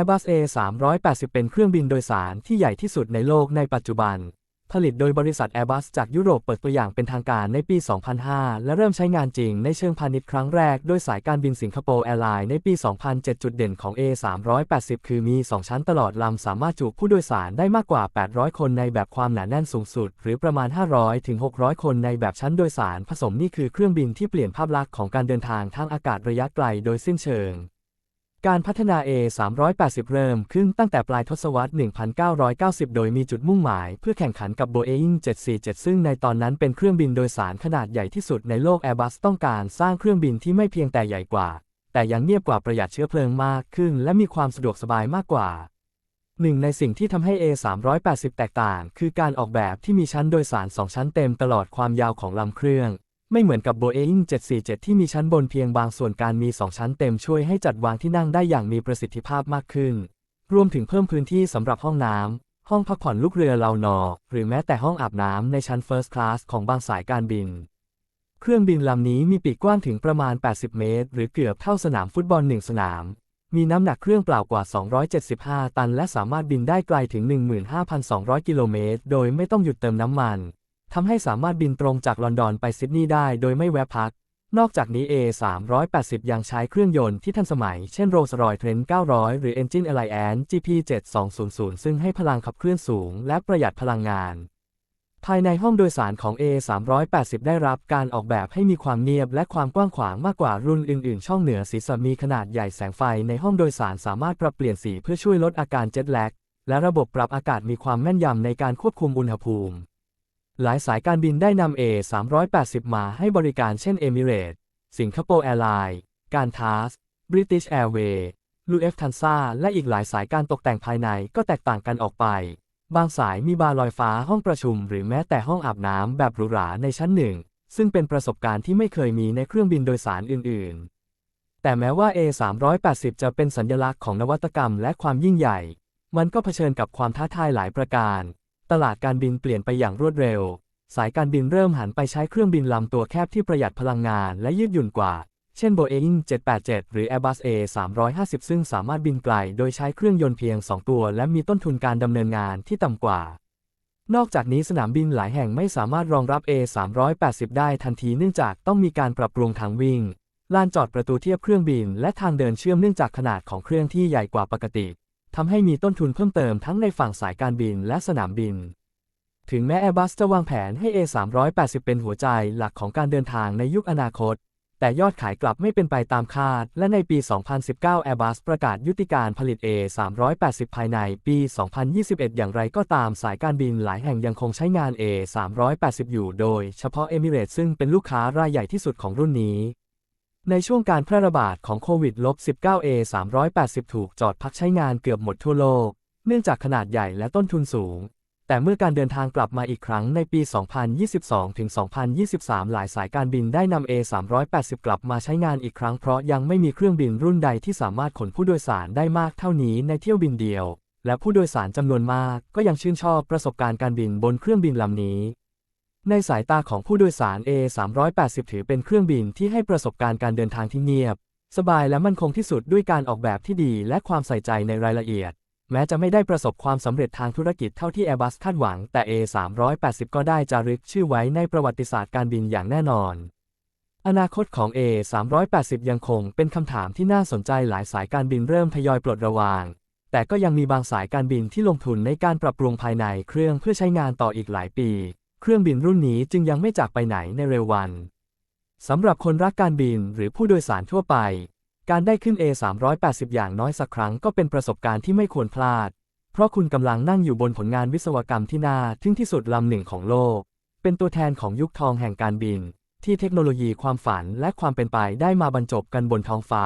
Airbus A380 เป็นเครื่องบินโดยสารที่ใหญ่ที่สุดในโลกในปัจจุบัน ผลิตโดยบริษัท Airbus จากยุโรปเปิดตัวอย่างเป็นทางการในปี 2005 และเริ่มใช้งานจริงในเชิงพาณิชย์ครั้งแรกโดยสายการบินสิงคโปร์แอร์ไลน์ในปี 2007 จุดเด่นของ A380 คือมี 2 ชั้นตลอดลำสามารถจุผู้โดยสารได้มากกว่า 800 คนในแบบความหนาแน่นสูงสุด หรือประมาณ 500-600 คนในแบบชั้นโดยสารผสมนี่คือเครื่องบินที่เปลี่ยนภาพลักษณ์ของการเดินทางทางอากาศระยะไกลโดยสิ้นเชิง การพัฒนา A380 เริ่มขึ้นตั้งแต่ปลายทศวรรษ 1990 โดยมีจุดมุ่งหมายเพื่อแข่งขันกับ Boeing 747 ซึ่งในตอนนั้นเป็นเครื่องบินโดยสารขนาดใหญ่ที่สุดในโลก Airbus ต้องการสร้างเครื่องบินที่ไม่เพียงแต่ใหญ่กว่า แต่ยังเนียบกว่าประหยัดเชื้อเพลิงมากขึ้น และมีความสะดวกสบายมากกว่า หนึ่งในสิ่งที่ทำให้ A380 แตกต่าง คือการออกแบบที่มีชั้นโดยสาร 2 ชั้นเต็มตลอดความยาวของลำเครื่อง ไม่เหมือนกับ Boeing 747 ที่มีชั้นบนเพียงบางส่วนการมี 2 ชั้นเต็มช่วยให้จัดวางที่นั่งได้อย่างมีประสิทธิภาพมากขึ้น รวมถึงเพิ่มพื้นที่สำหรับห้องน้ำ ห้องพักผ่อนลูกเรือเลานอ หรือแม้แต่ห้องอาบน้ำในชั้น First Class ของบางสายการบิน เครื่องบินลำนี้มีปีกกว้างถึงประมาณ 80 เมตร หรือเกือบเท่าสนามฟุตบอลหนึ่งสนาม มีน้ำหนักเครื่องเปล่ากว่า 275 ตัน และสามารถบินได้ไกลถึง 15,200 กิโลเมตร โดยไม่ต้องหยุดเติมน้ำมัน ทำให้สามารถบินตรงจากลอนดอนไปซิดนีย์ได้โดยไม่แวะพัก นอกจากนี้ A380 ยังใช้เครื่องยนต์ที่ทันสมัย เช่น Rolls-Royce Trent 900 หรือ Engine Alliance GP7200 ซึ่งให้พลังขับเคลื่อนสูง และประหยัดพลังงาน ภายในห้องโดยสารของ A380 ได้รับการออกแบบให้มีความเนียบและความกว้างขวางมากกว่ารุ่นอื่นๆ ช่องเหนือศีรษะมีขนาดใหญ่แสงไฟในห้องโดยสารสามารถปรับเปลี่ยนสีเพื่อช่วยลดอาการเจ็ตแลกและระบบปรับอากาศมีความแม่นยำในการควบคุมอุณหภูมิ หลายสายการบินได้นำ A380 มาให้บริการเช่น Emirates สิงคโปร์แอร์ไลน์ การทาส British Airways ลูเอฟทันซาและอีกหลายสายการตกแต่งภายในก็แตกต่างกันออกไป บางสายมีบาร์ลอยฟ้าห้องประชุม หรือแม้แต่ห้องอาบน้ำแบบหรูหราในชั้นหนึ่ง ซึ่งเป็นประสบการณ์ที่ไม่เคยมีในเครื่องบินโดยสารอื่น ๆ แต่แม้ว่า A380 จะเป็นสัญลักษณ์ของนวัตกรรมและความยิ่งใหญ่ มันก็เผชิญกับความท้าทายหลายประการ ตลาดการบินเปลี่ยนไปอย่างรวดเร็ว สายการบินเริ่มหันไปใช้เครื่องบินลำตัวแคบที่ประหยัดพลังงานและยืดหยุ่นกว่า เช่น Boeing 787 หรือ Airbus A350 ซึ่งสามารถบินไกลโดยใช้เครื่องยนต์เพียง 2 ตัว และมีต้นทุนการดำเนินงานที่ต่ำกว่า นอกจากนี้สนามบินหลายแห่งไม่สามารถรองรับ A380 ได้ทันทีเนื่องจากต้องมีการปรับปรุงทางวิ่งลานจอดประตูเทียบเครื่องบินและทางเดินเชื่อมเนื่องจากขนาดของเครื่องที่ใหญ่กว่าปกติ ทำให้มีต้นทุนเพิ่มเติมทั้งในฝั่งสายการบินและสนามบิน ถึงแม้ Airbus จะวางแผนให้ A380 เป็นหัวใจหลักของการเดินทางในยุคอนาคต แต่ยอดขายกลับไม่เป็นไปตามคาด และในปี 2019 Airbus ประกาศยุติการผลิต A380 ภายในปี 2021 อย่างไรก็ตามสายการบินหลายแห่งยังคงใช้งาน A380 อยู่โดย เฉพาะ Emirates ซึ่งเป็นลูกค้ารายใหญ่ที่สุดของรุ่นนี้ ในช่วงการแพร่ระบาดของโควิด -19 A380 ถูกจอดพักใช้งานเกือบหมดทั่วโลก เนื่องจากขนาดใหญ่และต้นทุนสูง แต่เมื่อการเดินทางกลับมาอีกครั้งในปี 2022-2023 หลายสายการบินได้นำ A380 กลับมาใช้งานอีกครั้งเพราะยังไม่มีเครื่องบินรุ่นใดที่สามารถขนผู้โดยสารได้มากเท่านี้ในเที่ยวบินเดียว และผู้โดยสารจำนวนมากก็ยังชื่นชอบประสบการณ์การบินบนเครื่องบินลำนี้ ในสายตาของผู้โดยสาร A380 ถือเป็นเครื่องบินที่ให้ประสบการณ์การเดินทางที่เงียบ สบายและมั่นคงที่สุดด้วยการออกแบบที่ดีและความใส่ใจในรายละเอียด แม้จะไม่ได้ประสบความสำเร็จทางธุรกิจเท่าที่ Airbus คาดหวัง แต่ A380 ก็ได้จารึกชื่อไว้ในประวัติศาสตร์การบินอย่างแน่นอน อนาคตของ A380 ยังคงเป็นคำถามที่น่าสนใจหลายสายการบินเริ่มทยอยปลดระวาง แต่ก็ยังมีบางสายการบินที่ลงทุนในการปรับปรุงภายในเครื่องเพื่อใช้งานต่ออีกหลายปี เครื่องบินรุ่นนี้จึงยังไม่จากไปไหนในเร็ววันสำหรับคนรักการบินหรือผู้โดยสารทั่วไป การได้ขึ้น A380 อย่างน้อยสักครั้งก็เป็นประสบการณ์ที่ไม่ควรพลาด เพราะคุณกำลังนั่งอยู่บนผลงานวิศวกรรมที่น่าทึ่งที่สุดลำหนึ่งของโลก เป็นตัวแทนของยุคทองแห่งการบิน ที่เทคโนโลยีความฝันและความเป็นไปได้มาบรรจบกันบนท้องฟ้า